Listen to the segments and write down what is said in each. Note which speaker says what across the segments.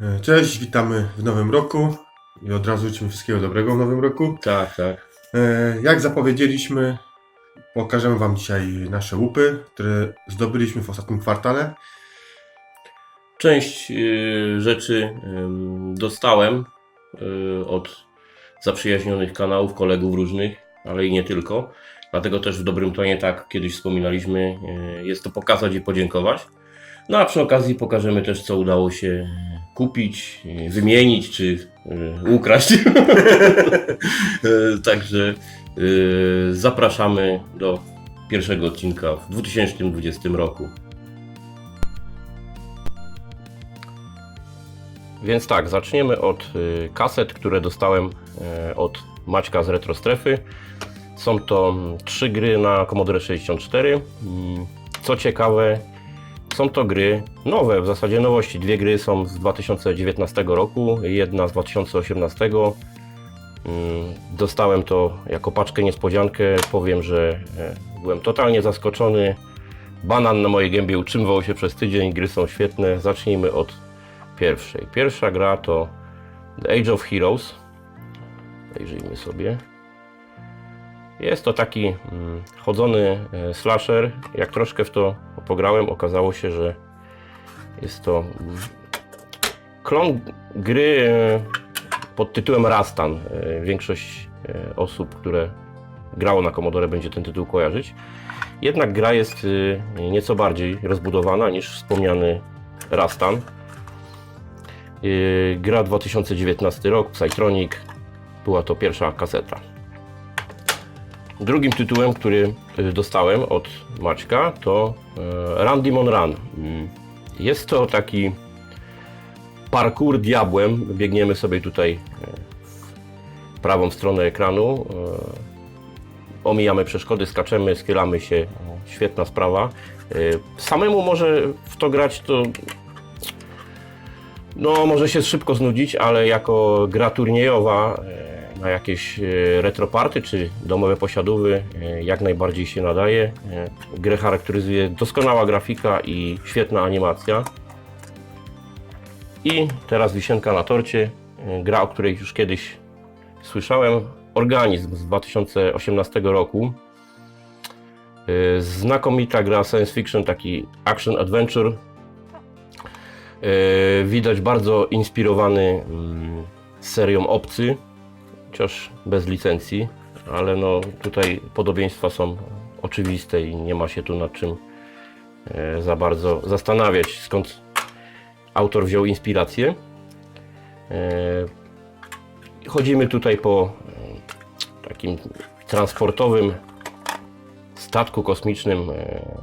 Speaker 1: E, Cześć, witamy w nowym roku i od razu życzymy wszystkiego dobrego w nowym roku.
Speaker 2: Tak, tak.
Speaker 1: E, Jak zapowiedzieliśmy, pokażemy Wam dzisiaj nasze łupy, które zdobyliśmy w ostatnim kwartale.
Speaker 2: Część y, rzeczy dostałem y, od zaprzyjaźnionych kanałów, kolegów różnych, ale i nie tylko. Dlatego też w dobrym tonie, tak kiedyś wspominaliśmy, y, jest to pokazać i podziękować. No a przy okazji pokażemy też, co udało się kupić, wymienić czy y, ukraść. Y, Także y, zapraszamy do pierwszego odcinka w 2020 roku. Więc tak, zaczniemy od kaset, które dostałem od Maćka z Retro Strefy. Są to trzy gry na Commodore 64. Mm, Co ciekawe, są to gry nowe, w zasadzie nowości. Dwie gry są z 2019 roku, jedna z 2018. Mm, Dostałem to jako paczkę niespodziankę. Powiem, że e, byłem totalnie zaskoczony. Banan na mojej gębie utrzymywał się przez tydzień. Gry są świetne. Zacznijmy od pierwszej. Pierwsza gra to The Age of Heroes. Zajrzyjmy sobie. Jest to taki mm, chodzony e, slasher. Jak troszkę w to pograłem, okazało się, że jest to klon gry e, pod tytułem Rastan. E, Większość osób, które grało na Commodore będzie ten tytuł kojarzyć. Jednak gra jest nieco bardziej rozbudowana niż wspomniany Rastan. Gra 2019 rok, Psytronic. Była to pierwsza kaseta. Drugim tytułem, który yy, dostałem od Maćka to yy, Run Demon Run. Jest to taki parkour diabłem. Biegniemy sobie tutaj yy, w prawą stronę ekranu. Omijamy przeszkody, skaczemy, skieramy się. Świetna sprawa. Samemu może w to grać to no, może się szybko znudzić, ale jako gra turniejowa na jakieś e, retroparty czy domowe posiadówy e, jak najbardziej się nadaje. E, Grę charakteryzuje doskonała grafika i świetna animacja. I teraz wisienka na torcie. Gra, o której już kiedyś słyszałem. Organizm z 2018 roku. Znakomita gra science fiction, taki action adventure Widać bardzo inspirowany mm, serią Obcy, chociaż bez licencji, ale no tutaj podobieństwa są oczywiste i nie ma się tu nad czym e, za bardzo zastanawiać, skąd autor wziął inspirację. E, Chodzimy tutaj po e, takim transportowym statku kosmicznym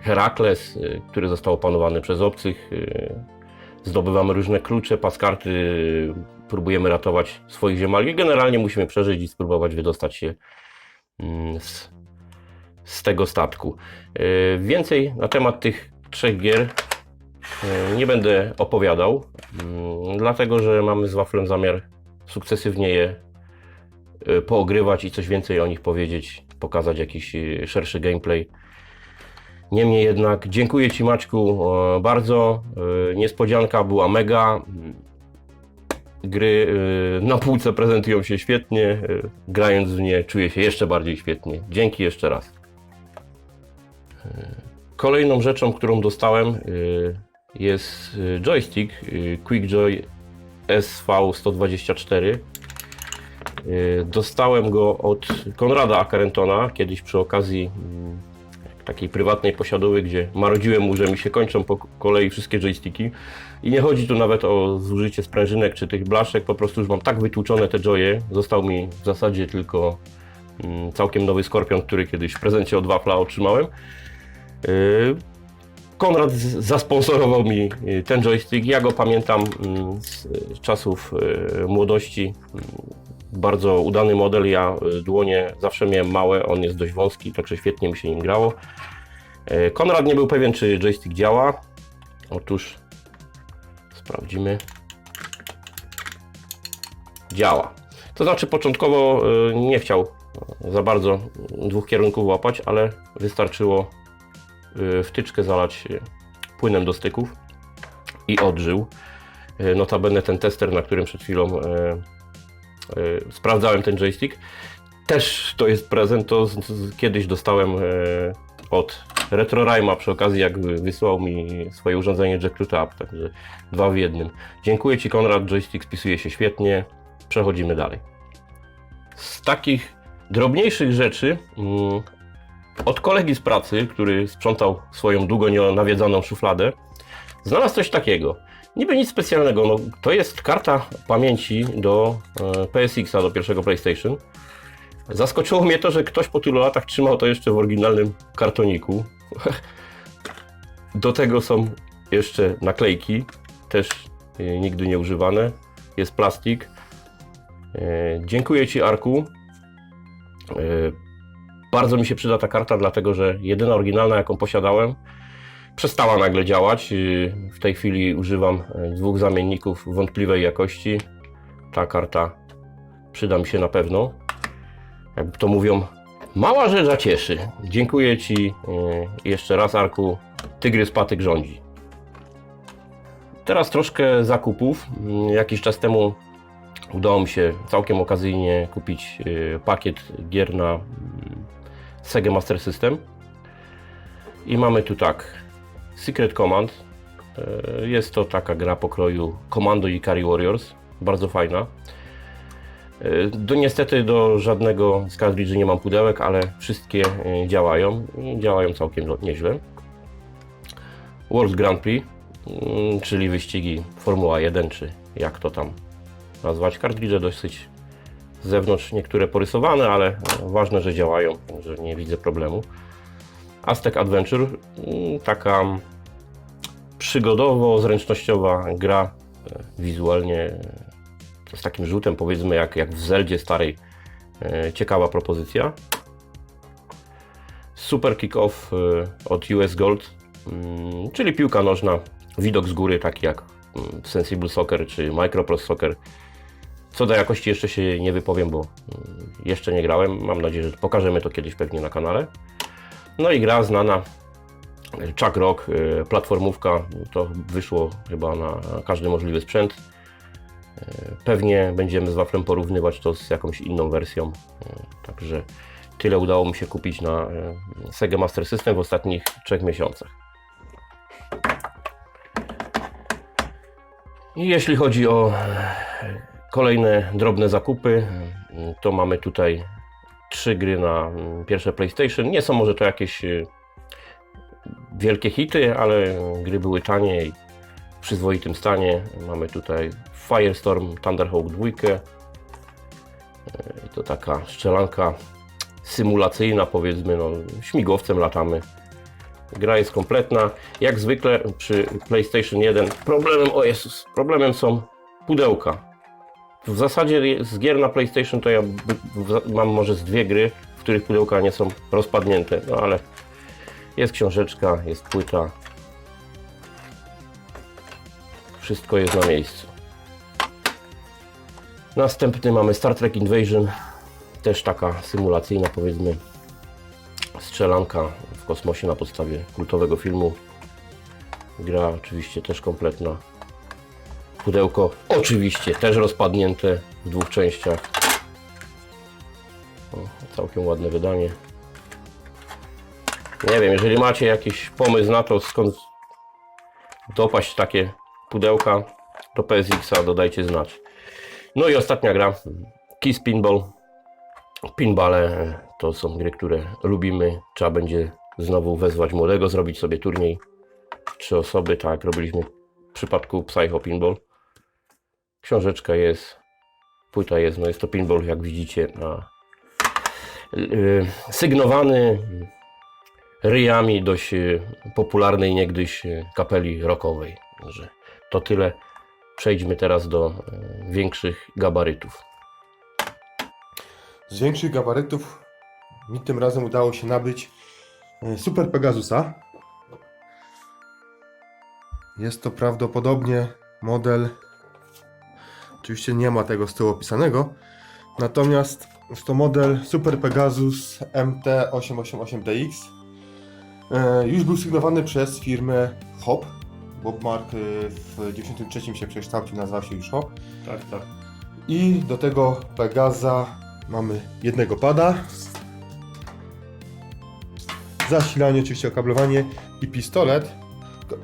Speaker 2: Herakles, który został opanowany przez obcych. Zdobywamy różne klucze, paskarty, próbujemy ratować swoich ziemali. Generalnie musimy przeżyć i spróbować wydostać się mm, z, z tego statku. E, Więcej na temat tych trzech gier e, nie będę opowiadał, mm, dlatego że mamy z Waflem zamiar sukcesywnie je e, poogrywać i coś więcej o nich powiedzieć, pokazać jakiś szerszy gameplay. Niemniej jednak dziękuję Ci Maćku e, bardzo. Niespodzianka była mega. Gry e, na półce prezentują się świetnie. e, Grając w nie czuję się jeszcze bardziej świetnie. Dzięki jeszcze raz. E, Kolejną rzeczą, którą dostałem jest joystick QuickJoy SV124. E, Dostałem go od Konrada Akarentona kiedyś przy okazji mm, takiej prywatnej posiadówy, gdzie marudziłem mu, że mi się kończą po kolei wszystkie joysticki. I nie chodzi tu nawet o zużycie sprężynek czy tych blaszek, po prostu już mam tak wytłuczone te joye. Został mi w zasadzie tylko mm, całkiem nowy Skorpion, który kiedyś w prezencie od Wafla otrzymałem. Yy, Konrad zasponsorował mi y, ten joystick. Ja go pamiętam mm, z czasów y, młodości. Bardzo udany model. Ja y, dłonie zawsze miałem małe, on jest dość wąski, także świetnie mi się nim grało. Y, Konrad nie był pewien, czy joystick działa. Otóż sprawdzimy. Działa. To znaczy, początkowo y, nie chciał za bardzo dwóch kierunków łapać, ale wystarczyło wtyczkę zalać płynem do styków i odżył. Notabene ten tester, na którym przed chwilą sprawdzałem ten joystick, też to jest prezent, to z, z, kiedyś dostałem e, od RetroRima przy okazji, jak wy- wysłał mi swoje urządzenie Jack Up, także dwa w jednym. Dziękuję Ci Konrad, joystick spisuje się świetnie, przechodzimy dalej. Z takich drobniejszych rzeczy, mm, od kolegi z pracy, który sprzątał swoją długo nie nawiedzoną szufladę, znalazł coś takiego. Niby nic specjalnego, no, to jest karta pamięci do e, PSX-a, do pierwszego PlayStation. Zaskoczyło mnie to, że ktoś po tylu latach trzymał to jeszcze w oryginalnym kartoniku. Do tego są jeszcze naklejki, też e, nigdy nie używane. Jest plastik. E, Dziękuję Ci, Arku. Bardzo mi się przyda ta karta, dlatego że jedyna oryginalna, jaką posiadałem, przestała nagle działać. W tej chwili używam e, dwóch zamienników wątpliwej jakości. Ta karta przyda mi się na pewno. Jak to mówią, mała rzecz a cieszy. Dziękuję Ci e, jeszcze raz, Arku. Tygrys patyk rządzi. Teraz troszkę zakupów. Mm, Jakiś czas temu udało mi się całkiem okazyjnie kupić e, pakiet gier na mm, Sega Master System. I mamy tu tak Secret Command. E, Jest to taka gra pokroju Commando i Carry Warriors. Bardzo fajna. E, Do, niestety do żadnego z kartridży nie mam pudełek, ale wszystkie e, działają i działają całkiem nieźle. World Grand Prix, mm, czyli wyścigi Formuła 1, czy jak to tam nazwać. Kartridże dosyć z zewnątrz niektóre porysowane, ale ważne, że działają, że nie widzę problemu. Aztec Adventure, mm, taka przygodowo-zręcznościowa gra, e, wizualnie e, z takim rzutem, powiedzmy, jak, jak w Zeldzie starej. E, Ciekawa propozycja. Super Kick-Off od US Gold, mm, czyli piłka nożna, widok z góry, taki jak mm, Sensible Soccer czy Microprose Soccer. Co do jakości jeszcze się nie wypowiem, bo jeszcze nie grałem. Mam nadzieję, że pokażemy to kiedyś pewnie na kanale. No i gra znana Chuck Rock, e, platformówka. To wyszło chyba na każdy możliwy sprzęt. Pewnie będziemy z waflem porównywać to z jakąś inną wersją. E, Także tyle udało mi się kupić na Sega Master System w ostatnich trzech miesiącach. I jeśli chodzi o kolejne drobne zakupy, to mamy tutaj trzy gry na mm, pierwsze PlayStation. Nie są może to jakieś e, wielkie hity, ale gry były tanie i w przyzwoitym stanie. Mamy tutaj Firestorm Thunderhawk 2. E, To taka strzelanka symulacyjna, powiedzmy, no, śmigłowcem latamy. Gra jest kompletna. Jak zwykle przy PlayStation 1 problemem, o Jezus, problemem są pudełka. W zasadzie z gier na PlayStation to ja mam może z dwie gry, w których pudełka nie są rozpadnięte, no ale jest książeczka, jest płyta. Wszystko jest na miejscu. Następny mamy Star Trek Invasion. Też taka symulacyjna, powiedzmy, strzelanka w kosmosie na podstawie kultowego filmu. Gra oczywiście też kompletna. Pudełko oczywiście też rozpadnięte w dwóch częściach. O, całkiem ładne wydanie. Nie wiem, jeżeli macie jakiś pomysł na to, skąd dopaść takie pudełka do PSX-a, dodajcie znać. No i ostatnia gra, Kiss Pinball. Pinballe to są gry, które lubimy. Trzeba będzie znowu wezwać młodego, zrobić sobie turniej. Trzy osoby, tak jak robiliśmy w przypadku Psycho Pinball. Książeczka jest, płyta jest, no jest to pinball, jak widzicie, na, yy, sygnowany ryjami dość yy, popularnej niegdyś yy, kapeli rockowej. To tyle. Przejdźmy teraz do yy, większych gabarytów.
Speaker 1: Z większych gabarytów mi tym razem udało się nabyć Super Pegasusa. Jest to prawdopodobnie model. Oczywiście nie ma tego z tyłu opisanego. Natomiast jest to model Super Pegasus MT888DX. E, Już był sygnowany przez firmę Hop, Bob Mark y, w 93 się przekształcił, nazywał się już Hop.
Speaker 2: Tak, tak.
Speaker 1: I do tego Pegaza mamy jednego pada. Zasilanie, oczywiście okablowanie i pistolet.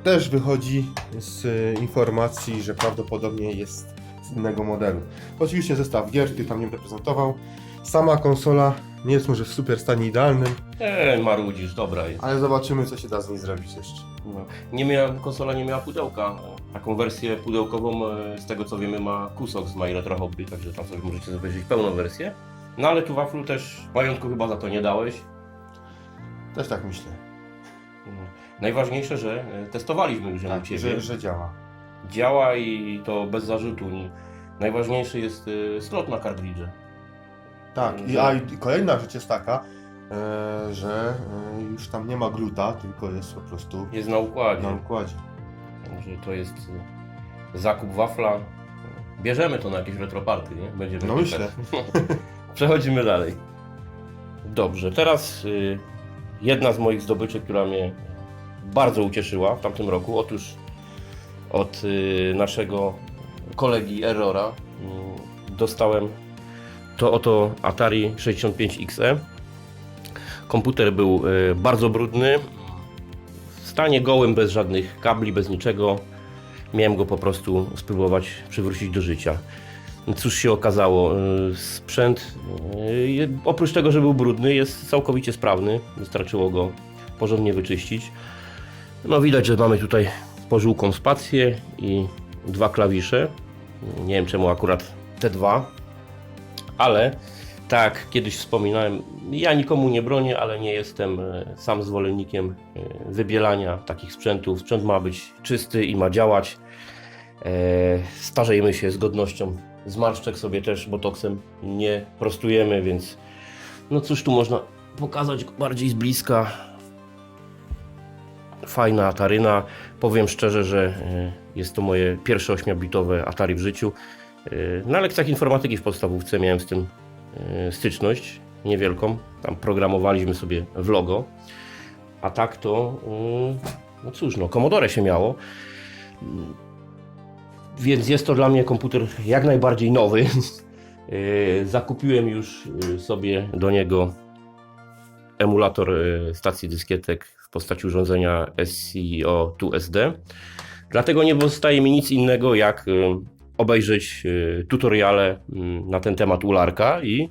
Speaker 1: Też wychodzi z y, informacji, że prawdopodobnie jest z innego modelu. Oczywiście zestaw gier, który tam nie będę prezentował. Sama konsola nie jest może w super stanie idealnym,
Speaker 2: Eee, marudzisz, dobra jest.
Speaker 1: ale zobaczymy co się da z niej zrobić jeszcze.
Speaker 2: No. Nie miała, konsola nie miała pudełka. Taką wersję pudełkową, e, z tego co wiemy, ma Kusok z My Retro Hobby, także tam sobie możecie zobaczyć pełną wersję. No ale tu waflu też majątku chyba za to nie dałeś.
Speaker 1: Też tak myślę.
Speaker 2: No. Najważniejsze, że e, testowaliśmy już ją u
Speaker 1: Tak,
Speaker 2: Ciebie.
Speaker 1: że, że działa.
Speaker 2: Działa i to bez zarzutu. Najważniejszy jest e, slot na kartridże.
Speaker 1: Tak, i, a i kolejna rzecz jest taka, e, że e, już tam nie ma gluta, tylko jest po prostu
Speaker 2: Jest na układzie.
Speaker 1: na układzie.
Speaker 2: Także to jest e, zakup wafla. Bierzemy to na jakieś retroparty, nie? Będziemy
Speaker 1: No myślę.
Speaker 2: Przechodzimy dalej. Dobrze, teraz y, jedna z moich zdobyczy, która mnie bardzo ucieszyła w tamtym roku. Otóż od y, naszego kolegi Errora y, dostałem to oto Atari 65XE. Komputer był y, bardzo brudny, w stanie gołym, bez żadnych kabli, bez niczego. Miałem go po prostu spróbować przywrócić do życia. Cóż się okazało, y, sprzęt oprócz tego, że był brudny, jest całkowicie sprawny. Wystarczyło go porządnie wyczyścić. No widać, że mamy tutaj pożółką spację i dwa klawisze. Nie wiem czemu akurat te dwa, ale tak, kiedyś wspominałem, ja nikomu nie bronię, ale nie jestem e, sam zwolennikiem e, wybielania takich sprzętów. Sprzęt ma być czysty i ma działać. E, Starzejmy się z godnością. Zmarszczek sobie też botoksem nie prostujemy, więc no cóż tu można pokazać bardziej z bliska. Fajna Ataryna. Powiem szczerze, że e, jest to moje pierwsze 8-bitowe Atari w życiu. E, Na lekcjach informatyki w podstawówce miałem z tym e, styczność niewielką. Tam programowaliśmy sobie w logo. A tak to, no cóż, no, Commodore się miało. Więc jest to dla mnie komputer jak najbardziej nowy. Zakupiłem już sobie do niego emulator stacji dyskietek postaci urządzenia SCO 2SD. Dlatego nie pozostaje mi nic innego jak yy, obejrzeć yy, tutoriale yy, na ten temat ularka i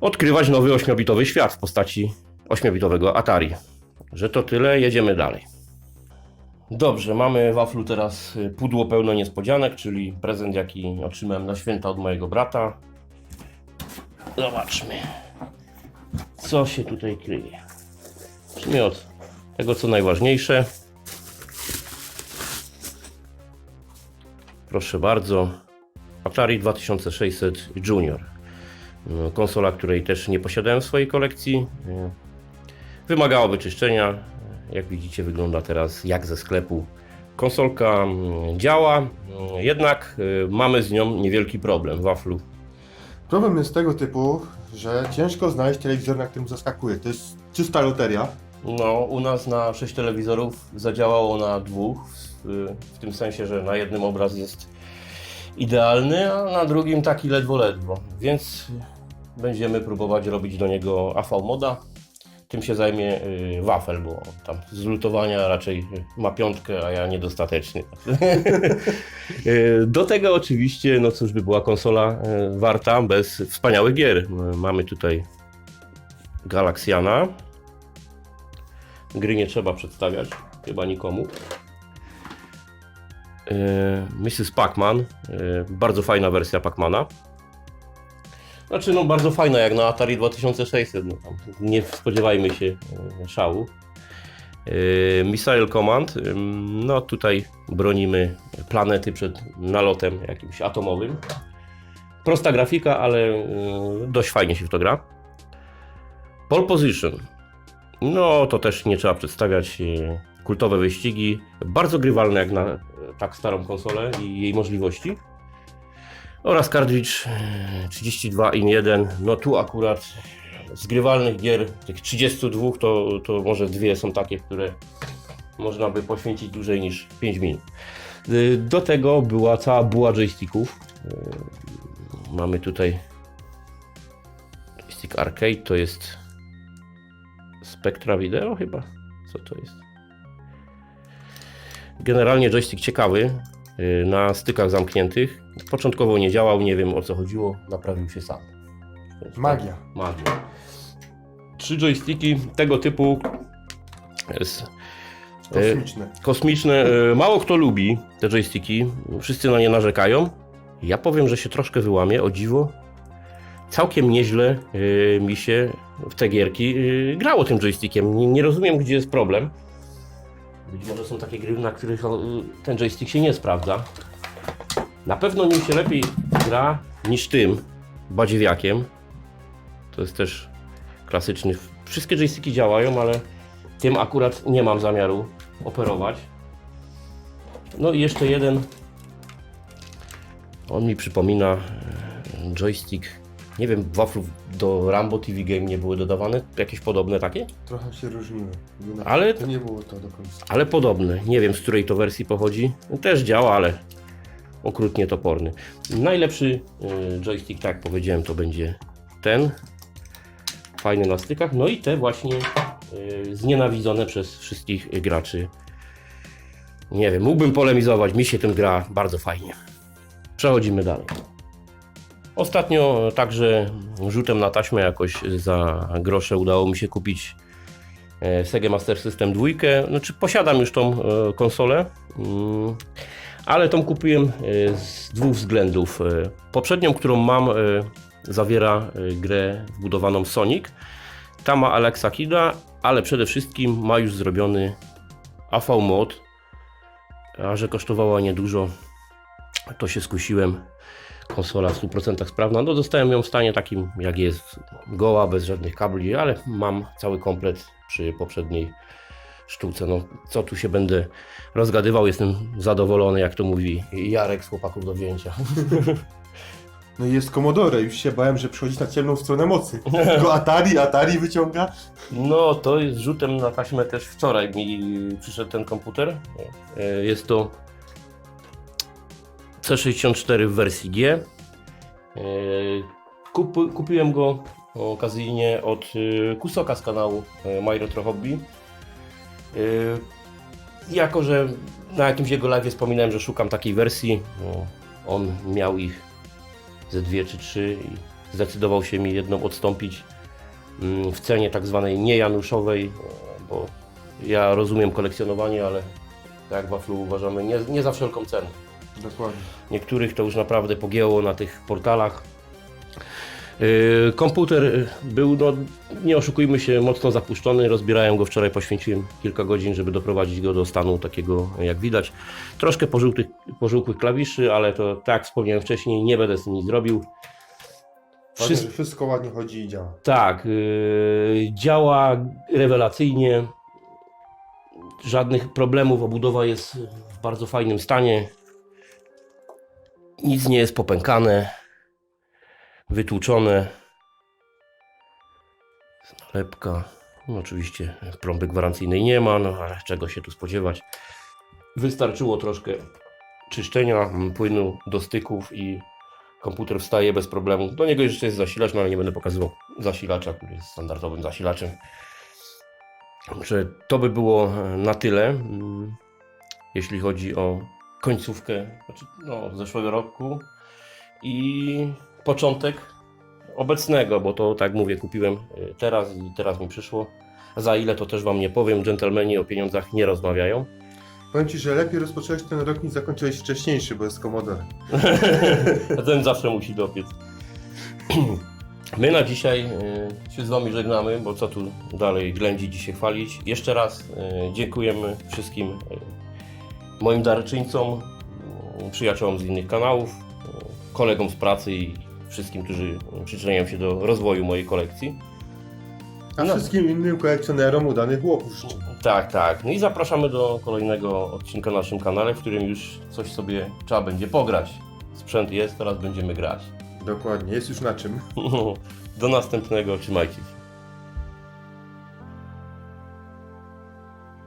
Speaker 2: odkrywać nowy 8-bitowy świat w postaci 8-bitowego Atari. Że to tyle, jedziemy dalej. Dobrze, mamy waflu teraz y, pudło pełno niespodzianek, czyli prezent jaki otrzymałem na święta od mojego brata. Zobaczmy, co się tutaj kryje. Zacznijmy od tego, co najważniejsze. Proszę bardzo, Atari 2600 Junior. No, Konsola, której też nie posiadałem w swojej kolekcji. Y, Wymagała wyczyszczenia. Jak widzicie, wygląda teraz jak ze sklepu. Konsolka mm, działa, mm, jednak y, mamy z nią niewielki problem. Waflu.
Speaker 1: Problem jest tego typu, że ciężko znaleźć telewizor, na którym zaskakuje. To jest czysta loteria.
Speaker 2: No, u nas na 6 telewizorów zadziałało na dwóch, w, tym sensie, że na jednym obraz jest idealny, a na drugim taki ledwo ledwo. Więc będziemy próbować robić do niego AV moda. Tym się zajmie y, Wafel, bo tam z lutowania raczej ma piątkę, a ja niedostatecznie. Y, do tego oczywiście, no cóż by była konsola y, warta bez wspaniałych gier. Mamy tutaj Galaxiana, Gry nie trzeba przedstawiać, chyba nikomu. Yy, Mrs. Pac-Man, yy, bardzo fajna wersja Pac-Mana. Znaczy, no bardzo fajna jak na Atari 2600, no, nie spodziewajmy się yy, szału. Missile Command, no tutaj bronimy planety przed nalotem jakimś atomowym. Prosta grafika, ale dość fajnie się w to gra. Pole Position, no, to też nie trzeba przedstawiać. e, Kultowe wyścigi, bardzo grywalne jak na e, tak starą konsolę i jej możliwości. Oraz kartridż e, 32 in 1. No tu akurat z grywalnych gier, tych 32, to, to może dwie są takie, które można by poświęcić dłużej niż 5 minut. Y, Do tego była cała buła joysticków. Mamy tutaj joystick arcade, to jest Spectra Video chyba. Co to jest? Generalnie joystick ciekawy, y, na stykach zamkniętych. Początkowo nie działał, nie wiem o co chodziło, naprawił się sam.
Speaker 1: Magia.
Speaker 2: Magia. Trzy joysticki tego typu jest e,
Speaker 1: Kosmiczne.
Speaker 2: kosmiczne. E, Mało kto lubi te joysticki, wszyscy na nie narzekają. Ja powiem, że się troszkę wyłamię, o dziwo. Całkiem nieźle e, mi się w te gierki e, grało tym joystickiem. Nie, nie rozumiem, gdzie jest problem. Być może są takie gry, na których e, ten joystick się nie sprawdza. Na pewno nim się lepiej gra niż tym badziewiakiem. To jest też klasyczny. Wszystkie joysticki działają, ale tym akurat nie mam zamiaru operować. No i jeszcze jeden. On mi przypomina joystick. Nie wiem, waflów do Rambo TV Game nie były dodawane? Jakieś podobne takie?
Speaker 1: Trochę się różniły. Nie-
Speaker 2: Ale-
Speaker 1: To nie było to do końca.
Speaker 2: Ale podobne. Nie wiem, z której to wersji pochodzi. Też działa, ale okrutnie toporny. Najlepszy y, joystick, tak jak powiedziałem, to będzie ten. Fajny na stykach. No i te właśnie y, znienawidzone przez wszystkich graczy. Nie wiem, mógłbym polemizować. Mi się tym gra bardzo fajnie. Przechodzimy dalej. Ostatnio także rzutem na taśmę jakoś za grosze udało mi się kupić e, Sega Master System 2. Znaczy posiadam już tą e, konsolę, mm, ale tą kupiłem e, z dwóch względów. Poprzednią, którą mam, zawiera grę wbudowaną Sonic. Ta ma Alexa Kida, ale przede wszystkim ma już zrobiony AV mod, a że kosztowała niedużo, to się skusiłem. Konsola w 100% sprawna. No dostałem ją w stanie takim jak jest, goła, bez żadnych kabli, ale mam cały komplet przy poprzedniej sztuce. No co tu się będę rozgadywał, jestem zadowolony, jak to mówi Jarek z chłopaków do wzięcia.
Speaker 1: No i jest Commodore, już się bałem, że przychodzi na ciemną stronę mocy. Tylko Atari, Atari wyciąga.
Speaker 2: No to jest rzutem na taśmę też wczoraj mi przyszedł ten komputer. E, Jest to C64 w wersji G. E, Kup, kupiłem go okazyjnie od e, Kusoka z kanału e, My Hobby. Jako, że na jakimś jego live wspominałem, że szukam takiej wersji, no, on miał ich ze dwie czy trzy i zdecydował się mi jedną odstąpić mm, w cenie tak zwanej niejanuszowej, bo ja rozumiem kolekcjonowanie, ale tak jak Waflu uważamy, nie, nie za wszelką cenę.
Speaker 1: Dokładnie.
Speaker 2: Niektórych to już naprawdę pogięło na tych portalach. Yy, Komputer był, no, nie oszukujmy się, mocno zapuszczony. Rozbierałem go wczoraj, poświęciłem kilka godzin, żeby doprowadzić go do stanu takiego, jak widać. Troszkę pożółtych, pożółkłych klawiszy, ale to tak jak wspomniałem wcześniej, nie będę z tym nic zrobił. Wszystko-
Speaker 1: wszystko ładnie chodzi i działa.
Speaker 2: Tak, yy, działa rewelacyjnie. Żadnych problemów, obudowa jest w bardzo fajnym stanie. Nic nie jest popękane, wytłuczone. Nalepka. No oczywiście trąby gwarancyjnej nie ma, no ale czego się tu spodziewać. Wystarczyło troszkę czyszczenia mm, płynu do styków i komputer wstaje bez problemu. Do niego jeszcze jest zasilacz, no ale nie będę pokazywał zasilacza, który jest standardowym zasilaczem. Że to by było e, na tyle, mm, jeśli chodzi o końcówkę znaczy, no, zeszłego roku i początek obecnego, bo to tak mówię, kupiłem e, teraz i teraz mi przyszło. Za ile to też Wam nie powiem, dżentelmeni o pieniądzach nie rozmawiają.
Speaker 1: Powiem Ci, że lepiej rozpocząłeś ten rok niż zakończyłeś wcześniejszy, bo jest Commodore.
Speaker 2: A ten zawsze musi dopiec. My na dzisiaj y, się z Wami żegnamy, bo co tu dalej ględzić i się chwalić. Jeszcze raz y, dziękujemy wszystkim y, moim darczyńcom, y, przyjaciołom z innych kanałów, kolegom z pracy i wszystkim, którzy przyczyniają się do rozwoju mojej kolekcji.
Speaker 1: A
Speaker 2: No.
Speaker 1: wszystkim innym kolekcjonerom udanych łopów.
Speaker 2: Tak, tak. No i zapraszamy do kolejnego odcinka na naszym kanale, w którym już coś sobie trzeba będzie pograć. Sprzęt jest, teraz będziemy grać.
Speaker 1: Dokładnie, jest już na czym.
Speaker 2: Do następnego, trzymajcie się.